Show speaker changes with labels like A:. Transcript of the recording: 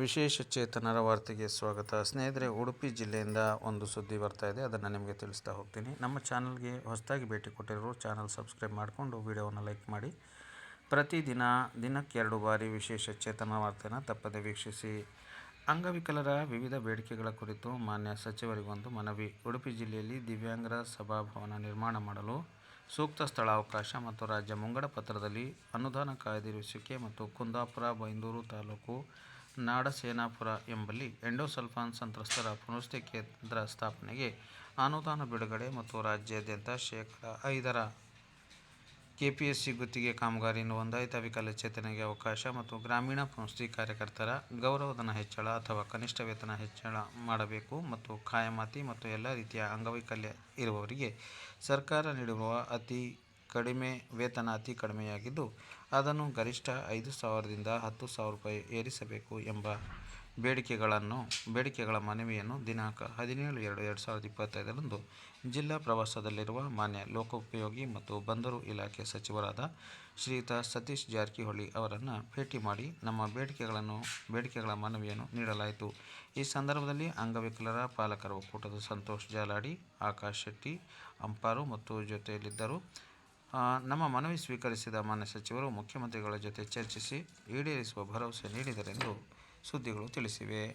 A: ವಿಶೇಷ ಚೇತನರ ವಾರ್ತೆಗೆ ಸ್ವಾಗತ. ಸ್ನೇಹಿತರೆ, ಉಡುಪಿ ಜಿಲ್ಲೆಯಿಂದ ಒಂದು ಸುದ್ದಿ ಬರ್ತಾ ಇದೆ. ಅದನ್ನು ನಿಮಗೆ ತಿಳಿಸ್ತಾ ಹೋಗ್ತೀನಿ. ನಮ್ಮ ಚಾನಲ್ಗೆ ಹೊಸದಾಗಿ ಭೇಟಿ ಕೊಟ್ಟಿರೋರು ಚಾನಲ್ ಸಬ್ಸ್ಕ್ರೈಬ್ ಮಾಡಿಕೊಂಡು ವಿಡಿಯೋವನ್ನು ಲೈಕ್ ಮಾಡಿ. ಪ್ರತಿದಿನ ದಿನಕ್ಕೆ ಎರಡು ಬಾರಿ ವಿಶೇಷ ಚೇತನ ವಾರ್ತೆನ ತಪ್ಪದೆ ವೀಕ್ಷಿಸಿ. ಅಂಗವಿಕಲರ ವಿವಿಧ ಬೇಡಿಕೆಗಳ ಕುರಿತು ಮಾನ್ಯ ಸಚಿವರಿಗೊಂದು ಮನವಿ. ಉಡುಪಿ ಜಿಲ್ಲೆಯಲ್ಲಿ ದಿವ್ಯಾಂಗರ ಸಭಾಭವನ ನಿರ್ಮಾಣ ಮಾಡಲು ಸೂಕ್ತ ಸ್ಥಳಾವಕಾಶ ಮತ್ತು ರಾಜ್ಯ ಮುಂಗಡ ಪತ್ರದಲ್ಲಿ ಅನುದಾನ ಕಾಯ್ದಿರಿಸುವಿಕೆ ಮತ್ತು ಕುಂದಾಪುರ, ಬೈಂದೂರು ತಾಲೂಕು ನಾಡಸೇನಾಪುರ ಎಂಬಲ್ಲಿ ಎಂಡೋಸಲ್ಫಾನ್ ಸಂತ್ರಸ್ತರ ಪುನರ್ವಸತಿ ಕೇಂದ್ರ ಸ್ಥಾಪನೆಗೆ ಅನುದಾನ ಬಿಡುಗಡೆ ಮತ್ತು ರಾಜ್ಯಾದ್ಯಂತ ಶೇಕಡಾ ಐದರ ಕೆಪಿಎಸ್ಸಿ ಗುತ್ತಿಗೆ ಕಾಮಗಾರಿ ನೋಂದಾಯಿತ ವಿಕಲಚೇತನರಿಗೆ ಅವಕಾಶ ಮತ್ತು ಗ್ರಾಮೀಣ ಪುನಸ್ತಿ ಕಾರ್ಯಕರ್ತರ ಗೌರವಧನ ಹೆಚ್ಚಳ ಅಥವಾ ಕನಿಷ್ಠ ವೇತನ ಹೆಚ್ಚಳ ಮಾಡಬೇಕು ಮತ್ತು ಕಾಯಮಾತಿ ಮತ್ತು ಎಲ್ಲ ರೀತಿಯ ಅಂಗವೈಕಲ್ಯ ಇರುವವರಿಗೆ ಸರ್ಕಾರ ನೀಡಿರುವ ಅತಿ ಕಡಿಮೆ ವೇತನ ಅತಿ ಕಡಿಮೆಯಾಗಿದ್ದು, ಅದನ್ನು ಗರಿಷ್ಠ ಐದು ಸಾವಿರದಿಂದ ಹತ್ತು ಸಾವಿರ ರೂಪಾಯಿ ಏರಿಸಬೇಕು ಎಂಬ ಬೇಡಿಕೆಗಳನ್ನು, ಬೇಡಿಕೆಗಳ ಮನವಿಯನ್ನು ದಿನಾಂಕ ಹದಿನೇಳು ಎರಡು ಎರಡು ಸಾವಿರದ ಇಪ್ಪತ್ತೈದರಂದು ಜಿಲ್ಲಾ ಪ್ರವಾಸದಲ್ಲಿರುವ ಮಾನ್ಯ ಲೋಕೋಪಯೋಗಿ ಮತ್ತು ಬಂದರು ಇಲಾಖೆ ಸಚಿವರಾದ ಶ್ರೀಯುತ ಸತೀಶ್ ಜಾರಕಿಹೊಳಿ ಅವರನ್ನು ಭೇಟಿ ಮಾಡಿ ನಮ್ಮ ಬೇಡಿಕೆಗಳನ್ನು, ಬೇಡಿಕೆಗಳ ಮನವಿಯನ್ನು ನೀಡಲಾಯಿತು. ಈ ಸಂದರ್ಭದಲ್ಲಿ ಅಂಗವಿಕಲರ ಪಾಲಕರ ಒಕ್ಕೂಟದ ಸಂತೋಷ್ ಜಾಲಾಡಿ, ಆಕಾಶ್ ಶೆಟ್ಟಿ, ಅಂಪಾರು ಮತ್ತು ಜೊತೆಯಲ್ಲಿದ್ದರು. ನಮ್ಮ ಮನವಿ ಸ್ವೀಕರಿಸಿದ ಮಾನ್ಯ ಸಚಿವರು ಮುಖ್ಯಮಂತ್ರಿಗಳ ಜೊತೆ ಚರ್ಚಿಸಿ ಈಡೇರಿಸುವ ಭರವಸೆ ನೀಡಿದರೆಂದು ಸುದ್ದಿಗಳು ತಿಳಿಸಿವೆ.